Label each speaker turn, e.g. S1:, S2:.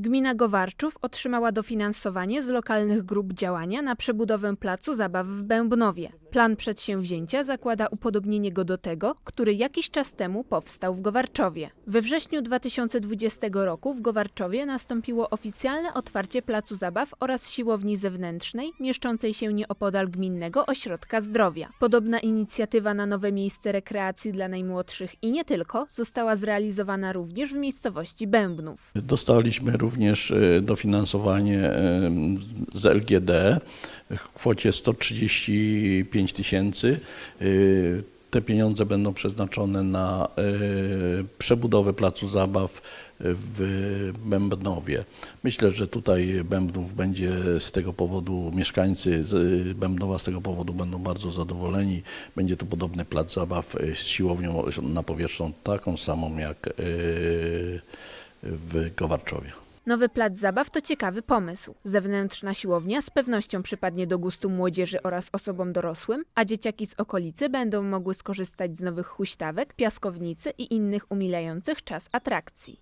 S1: Gmina Gowarczów otrzymała dofinansowanie z lokalnych grup działania na przebudowę placu zabaw w Bębnowie. Plan przedsięwzięcia zakłada upodobnienie go do tego, który jakiś czas temu powstał w Gowarczowie. We wrześniu 2020 roku w Gowarczowie nastąpiło oficjalne otwarcie placu zabaw oraz siłowni zewnętrznej mieszczącej się nieopodal Gminnego Ośrodka Zdrowia. Podobna inicjatywa na nowe miejsce rekreacji dla najmłodszych i nie tylko została zrealizowana również w miejscowości Bębnów.
S2: Dostaliśmy również e, dofinansowanie e, z LGD w kwocie 135 tysięcy. E, Te pieniądze będą przeznaczone na e, przebudowę placu zabaw w Bębnowie. Myślę, że tutaj Bębnów będzie z tego powodu, mieszkańcy z Bębnowa z tego powodu będą bardzo zadowoleni. Będzie to podobny plac zabaw z siłownią na powierzchnią taką samą jak w Gowarczowie.
S1: Nowy plac zabaw to ciekawy pomysł. Zewnętrzna siłownia z pewnością przypadnie do gustu młodzieży oraz osobom dorosłym, a dzieciaki z okolicy będą mogły skorzystać z nowych huśtawek, piaskownicy i innych umilających czas atrakcji.